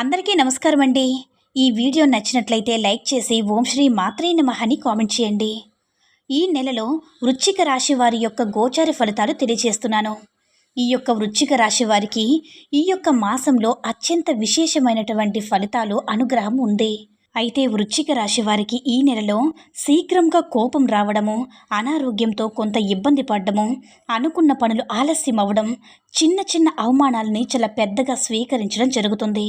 అందరికీ నమస్కారం అండి. ఈ వీడియో నచ్చినట్లయితే లైక్ చేసి ఓం శ్రీ మాత్రే నమః అని కామెంట్ చేయండి. ఈ నెలలో వృశ్చిక రాశి వారి యొక్క గోచార ఫలితాలు తెలియజేస్తున్నాను. ఈ యొక్క వృశ్చిక రాశి వారికి ఈ యొక్క మాసంలో అత్యంత విశేషమైనటువంటి ఫలితాలు అనుగ్రహం ఉంది. అయితే వృశ్చిక రాశి వారికి ఈ నెలలో శీఘ్రంగా కోపం రావడము అనారోగ్యంతో కొంత ఇబ్బంది పడ్డము అనుకున్న పనులు ఆలస్యం అవ్వడం చిన్న చిన్న అవమానాలని చాలా పెద్దగా స్వీకరించడం జరుగుతుంది.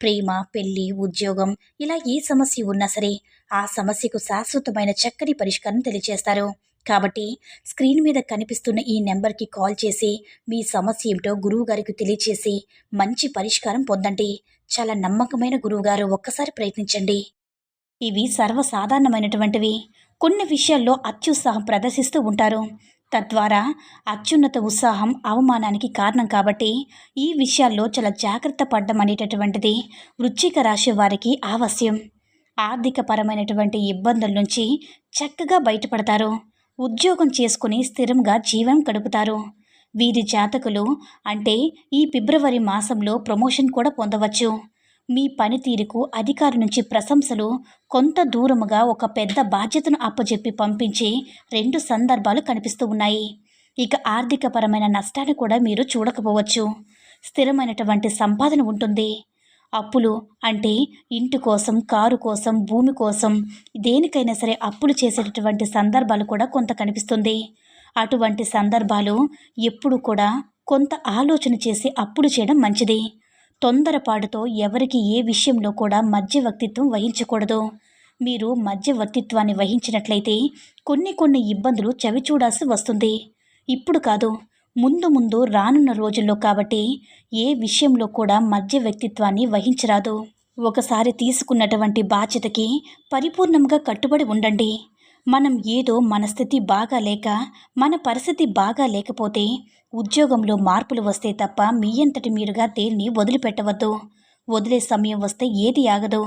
ప్రేమ పెళ్ళి ఉద్యోగం ఇలా ఏ సమస్య ఉన్నా సరే ఆ సమస్యకు శాశ్వతమైన చక్కని పరిష్కారం తెలియజేస్తారు కాబట్టి స్క్రీన్ మీద కనిపిస్తున్న ఈ నెంబర్కి కాల్ చేసి మీ సమస్య ఏమిటో గురువు గారికి తెలియచేసి మంచి పరిష్కారం పొందండి. చాలా నమ్మకమైన గురువుగారు ఒక్కసారి ప్రయత్నించండి. ఇవి సర్వసాధారణమైనటువంటివి. కొన్ని విషయాల్లో అత్యుత్సాహం ప్రదర్శిస్తూ ఉంటారు. తద్వారా అత్యున్నత ఉత్సాహం అవమానానికి కారణం కాబట్టి ఈ విషయాల్లో చాలా జాగ్రత్త పడ్డం అనేటటువంటిది వృశ్చిక రాశి వారికి ఆవశ్యం. ఆర్థిక పరమైనటువంటి ఇబ్బందుల నుంచి చక్కగా బయటపడతారు. ఉద్యోగం చేసుకుని స్థిరంగా జీవనం గడుపుతారు. వీరి జాతకులు అంటే ఈ ఫిబ్రవరి మాసంలో ప్రమోషన్ కూడా పొందవచ్చు. మీ పనితీరుకు అధికారి నుంచి ప్రశంసలు కొంత దూరముగా ఒక పెద్ద బాధ్యతను అప్పజెప్పి పంపించే రెండు సందర్భాలు కనిపిస్తూ ఉన్నాయి. ఇక ఆర్థికపరమైన నష్టాన్ని కూడా మీరు చూడకపోవచ్చు. స్థిరమైనటువంటి సంపాదన ఉంటుంది. అప్పులు అంటే ఇంటి కోసం కారు కోసం భూమి కోసం దేనికైనా సరే అప్పులు చేసేటటువంటి సందర్భాలు కూడా కొంత కనిపిస్తుంది. అటువంటి సందర్భాలు ఎప్పుడు కూడా కొంత ఆలోచన చేసి అప్పులు చేయడం మంచిది. తొందరపాటుతో ఎవరికి ఏ విషయంలో కూడా మధ్యవర్తిత్వం వహించకూడదు. మీరు మధ్యవర్తిత్వాన్ని వహించినట్లయితే కొన్ని కొన్ని ఇబ్బందులు చవిచూడాల్సి వస్తుంది. ఇప్పుడు కాదు ముందు ముందు రానున్న రోజుల్లో కాబట్టి ఏ విషయంలో కూడా మధ్య వ్యక్తిత్వాన్ని వహించరాదు. ఒకసారి తీసుకున్నటువంటి బాధ్యతకి పరిపూర్ణంగా కట్టుబడి ఉండండి. మనం ఏదో మన స్థితి బాగా లేక మన పరిస్థితి బాగా లేకపోతే ఉద్యోగంలో మార్పులు వస్తే తప్ప మీ అంతటి మీరుగా దేన్ని వదిలిపెట్టవద్దు. వదిలే సమయం వస్తే ఏది ఆగదు.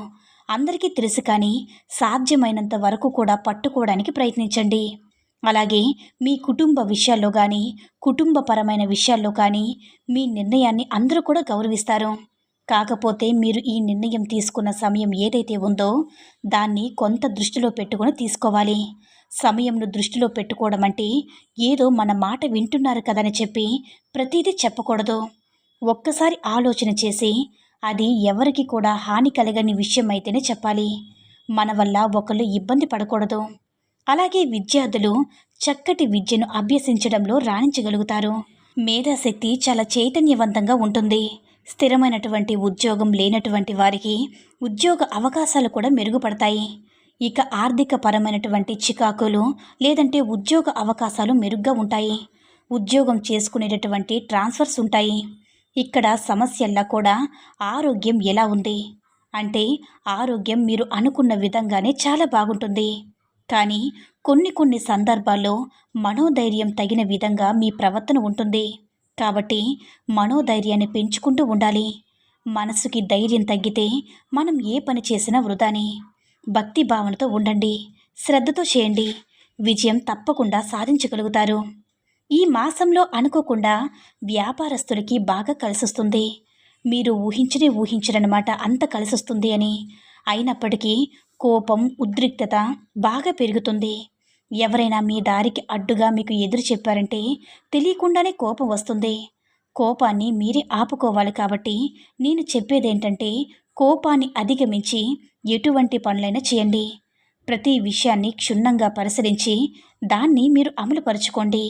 అందరికీ తెలుసు కానీ సాధ్యమైనంత వరకు కూడా పట్టుకోవడానికి ప్రయత్నించండి. అలాగే మీ కుటుంబ విషయాల్లో కానీ కుటుంబపరమైన విషయాల్లో కానీ మీ నిర్ణయాన్ని అందరూ కూడా గౌరవిస్తారు. కాకపోతే మీరు ఈ నిర్ణయం తీసుకున్న సమయం ఏదైతే ఉందో దాన్ని కొంత దృష్టిలో పెట్టుకొని తీసుకోవాలి. సమయంను దృష్టిలో పెట్టుకోవడం అంటే ఏదో మన మాట వింటున్నారు కదని చెప్పి ప్రతిదీ చెప్పకూడదు. ఒక్కసారి ఆలోచన చేసి అది ఎవరికి కూడా హాని కలగని విషయం అయితేనే చెప్పాలి. మన వల్ల ఒకళ్ళు ఇబ్బంది పడకూడదు. అలాగే విద్యార్థులు చక్కటి విద్యను అభ్యసించడంలో రాణించగలుగుతారు. మేధాశక్తి చాలా చైతన్యవంతంగా ఉంటుంది. స్థిరమైనటువంటి ఉద్యోగం లేనటువంటి వారికి ఉద్యోగ అవకాశాలు కూడా మెరుగుపడతాయి. ఇక ఆర్థిక పరమైనటువంటి చికాకులు లేదంటే ఉద్యోగ అవకాశాలు మెరుగ్గా ఉంటాయి. ఉద్యోగం చేసుకునేటటువంటి ట్రాన్స్ఫర్స్ ఉంటాయి. ఇక్కడ సమస్యల్లా కూడా ఆరోగ్యం ఎలా ఉంది? అంటే ఆరోగ్యం మీరు అనుకున్న విధంగానే చాలా బాగుంటుంది. కానీ కొన్ని కొన్ని సందర్భాల్లో మనోధైర్యం తగిన విధంగా మీ ప్రవర్తన ఉంటుంది. కాబట్టి మనోధైర్యాన్ని పెంచుకుంటూ ఉండాలి. మనసుకి ధైర్యం తగ్గితే మనం ఏ పని చేసినా వృధాని. భక్తి భావనతో ఉండండి శ్రద్ధతో చేయండి విజయం తప్పకుండా సాధించగలుగుతారు. ఈ మాసంలో అనుకోకుండా వ్యాపారస్తులకి బాగా కలిసొస్తుంది. మీరు ఊహించనే ఊహించరనమాట అంత కలిసొస్తుంది అని. అయినప్పటికీ కోపం ఉద్రిక్తత బాగా పెరుగుతుంది. ఎవరైనా మీ దారికి అడ్డుగా మీకు ఎదురు చెప్పారంటే తెలియకుండానే కోపం వస్తుంది. కోపాన్ని మీరే ఆపుకోవాలి కాబట్టి నేను చెప్పేదేంటంటే కోపాన్ని అధిగమించి ఎటువంటి పనులైనా చేయండి. ప్రతి విషయాన్ని క్షుణ్ణంగా పరిశీలించి దాన్ని మీరు అమలుపరుచుకోండి.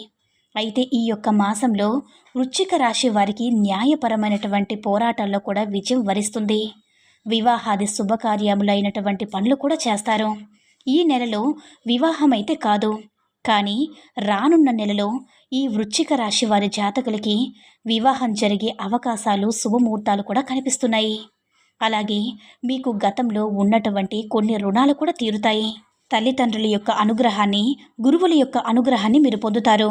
అయితే ఈ యొక్క మాసంలో వృచ్చిక రాశి వారికి న్యాయపరమైనటువంటి పోరాటాల్లో కూడా విజయం వరిస్తుంది. వివాహాది శుభకార్యములైనటువంటి పనులు కూడా చేస్తారు. ఈ నెలలో వివాహం అయితే కాదు. కానీ రానున్న నెలలో ఈ వృచ్చిక రాశి వారి జాతకులకి వివాహం జరిగే అవకాశాలు శుభముహూర్తాలు కూడా కనిపిస్తున్నాయి. అలాగే మీకు గతంలో ఉన్నటువంటి కొన్ని రుణాలు కూడా తీరుతాయి. తల్లిదండ్రుల యొక్క అనుగ్రహాన్ని గురువుల యొక్క అనుగ్రహాన్ని మీరు పొందుతారు.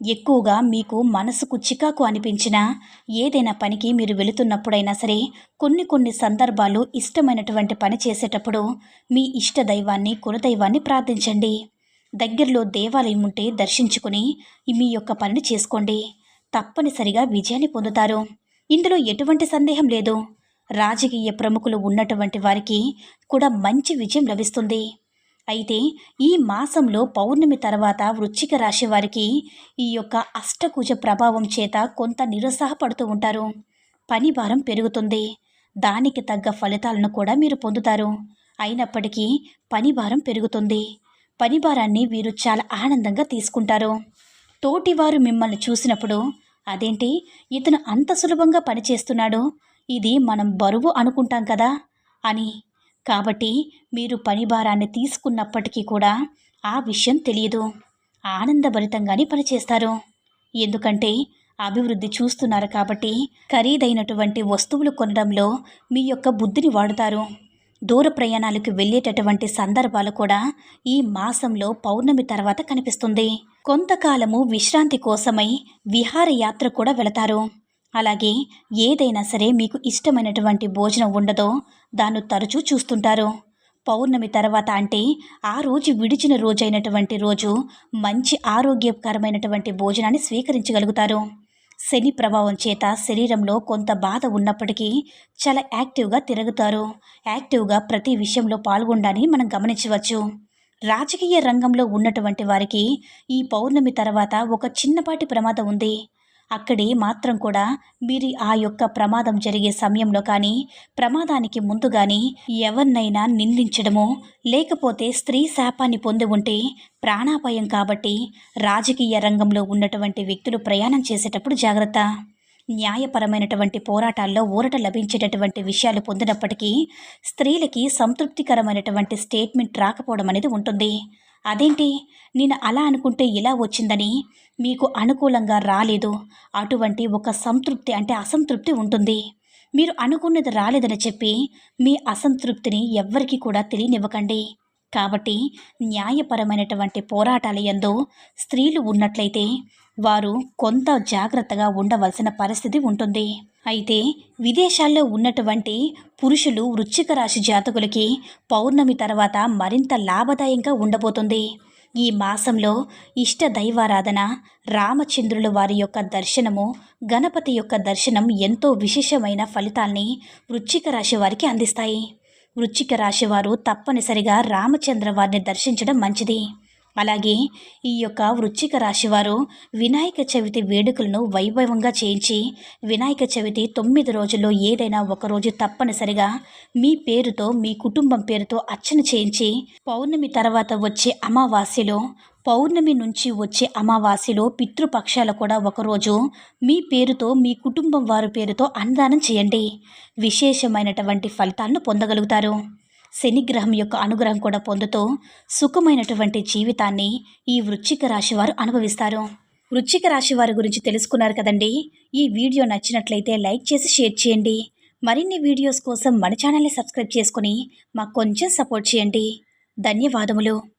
ఎక్కువగా మీకు మనసుకు చికాకు అనిపించిన ఏదైనా పనికి మీరు వెళుతున్నప్పుడైనా సరే కొన్ని కొన్ని సందర్భాలు ఇష్టమైనటువంటి పని చేసేటప్పుడు మీ ఇష్ట దైవాన్ని కులదైవాన్ని ప్రార్థించండి. దగ్గరలో దేవాలయం ఉంటే దర్శించుకుని మీ యొక్క పనిని చేసుకోండి. తప్పనిసరిగా విజయాన్ని పొందుతారు. ఇందులో ఎటువంటి సందేహం లేదు. రాజకీయ ప్రముఖులు ఉన్నటువంటి వారికి కూడా మంచి విజయం లభిస్తుంది. అయితే ఈ మాసంలో పౌర్ణమి తర్వాత వృశ్చిక రాశి వారికి ఈ యొక్క అష్టకుజ ప్రభావం చేత కొంత నిరుత్సాహపడుతూ ఉంటారు. పని భారం పెరుగుతుంది. దానికి తగ్గ ఫలితాలను కూడా మీరు పొందుతారు. అయినప్పటికీ పని భారం పెరుగుతుంది. పని భారాన్ని వీరు చాలా ఆనందంగా తీసుకుంటారు. తోటివారు మిమ్మల్ని చూసినప్పుడు అదేంటి? ఇతను అంత సులభంగా పనిచేస్తున్నాడు. ఇది మనం బరువు అనుకుంటాం కదా అని. కాబట్టి మీరు పని భారాన్ని తీసుకున్నప్పటికీ కూడా ఆ విషయం తెలియదు. ఆనందభరితంగానే పనిచేస్తారు. ఎందుకంటే అభివృద్ధి చూస్తున్నారు కాబట్టి ఖరీదైనటువంటి వస్తువులు కొనడంలో మీ యొక్క బుద్ధిని వాడుతారు. దూర ప్రయాణాలకు వెళ్ళేటటువంటి సందర్భాలు కూడా ఈ మాసంలో పౌర్ణమి తర్వాత కనిపిస్తుంది. కొంతకాలము విశ్రాంతి కోసమై విహారయాత్ర కూడా వెళతారు. అలాగే ఏదైనా సరే మీకు ఇష్టమైనటువంటి భోజనం ఉండదో దాన్ని తరచూ చూస్తుంటారు. పౌర్ణమి తర్వాత అంటే ఆ రోజు విడిచిన రోజైనటువంటి రోజు మంచి ఆరోగ్యకరమైనటువంటి భోజనాన్ని స్వీకరించగలుగుతారు. శని ప్రభావం చేత శరీరంలో కొంత బాధ ఉన్నప్పటికీ చాలా యాక్టివ్గా తిరుగుతారు. యాక్టివ్గా ప్రతి విషయంలో పాల్గొనడాన్ని మనం గమనించవచ్చు. రాజకీయ రంగంలో ఉన్నటువంటి వారికి ఈ పౌర్ణమి తర్వాత ఒక చిన్నపాటి ప్రమాదం ఉంది. అక్కడి మాత్రం కూడా మీరు ఆ యొక్క ప్రమాదం జరిగే సమయంలో కానీ ప్రమాదానికి ముందు కానీ ఎవరినైనా నిందించడమో లేకపోతే స్త్రీ శాపాన్ని పొంది ఉంటే ప్రాణాపాయం కాబట్టి రాజకీయ రంగంలో ఉన్నటువంటి వ్యక్తులు ప్రయాణం చేసేటప్పుడు జాగ్రత్త. న్యాయపరమైనటువంటి పోరాటాల్లో ఊరట లభించేటటువంటి విషయాలు పొందినప్పటికీ స్త్రీలకి సంతృప్తికరమైనటువంటి స్టేట్మెంట్ రాకపోవడం అనేది ఉంటుంది. అదేంటి? నేను అలా అనుకుంటే ఇలా వచ్చిందని? మీకు అనుకూలంగా రాలేదు. అటువంటి ఒక సంతృప్తి అంటే అసంతృప్తి ఉంటుంది. మీరు అనుకున్నది రాలేదని చెప్పి మీ అసంతృప్తిని ఎవ్వరికీ కూడా తెలియనివ్వకండి. కాబట్టి న్యాయపరమైనటువంటి పోరాటాల ఎందు స్త్రీలు ఉన్నట్లయితే వారు కొంత జాగ్రత్తగా ఉండవలసిన పరిస్థితి ఉంటుంది. అయితే విదేశాల్లో ఉన్నటువంటి పురుషులు వృశ్చిక రాశి జాతకులకి పౌర్ణమి తర్వాత మరింత లాభదాయంగా ఉండబోతుంది. ఈ మాసంలో ఇష్ట దైవారాధన రామచంద్రుల వారి యొక్క దర్శనము గణపతి యొక్క దర్శనం ఎంతో విశేషమైన ఫలితాల్ని వృశ్చిక రాశి వారికి అందిస్తాయి. వృశ్చిక రాశి వారు తప్పనిసరిగా రామచంద్ర వారిని దర్శించడం మంచిది. అలాగే ఈ యొక్క వృశ్చిక రాశివారు వినాయక చవితి వేడుకలను వైభవంగా చేయించి వినాయక చవితి తొమ్మిది రోజుల్లో ఏదైనా ఒక రోజు తప్పనిసరిగా మీ పేరుతో మీ కుటుంబం పేరుతో అర్చన చేయించి పౌర్ణమి తర్వాత వచ్చే అమావాస్యలో పౌర్ణమి నుంచి వచ్చే అమావాస్యలో పితృపక్షాలు కూడా ఒకరోజు మీ పేరుతో మీ కుటుంబం వారి పేరుతో అన్నదానం చేయండి. విశేషమైనటువంటి ఫలితాలను పొందగలుగుతారు. శనిగ్రహం యొక్క అనుగ్రహం కూడా పొందుతూ సుఖమైనటువంటి జీవితాన్ని ఈ వృశ్చిక రాశి వారు అనుభవిస్తారు. వృశ్చిక రాశి వారి గురించి తెలుసుకున్నారు కదండి? ఈ వీడియో నచ్చినట్లయితే లైక్ చేసి షేర్ చేయండి. మరిన్ని వీడియోస్ కోసం మన ఛానల్ని సబ్స్క్రైబ్ చేసుకుని మాకు కొంచెం సపోర్ట్ చేయండి. ధన్యవాదములు.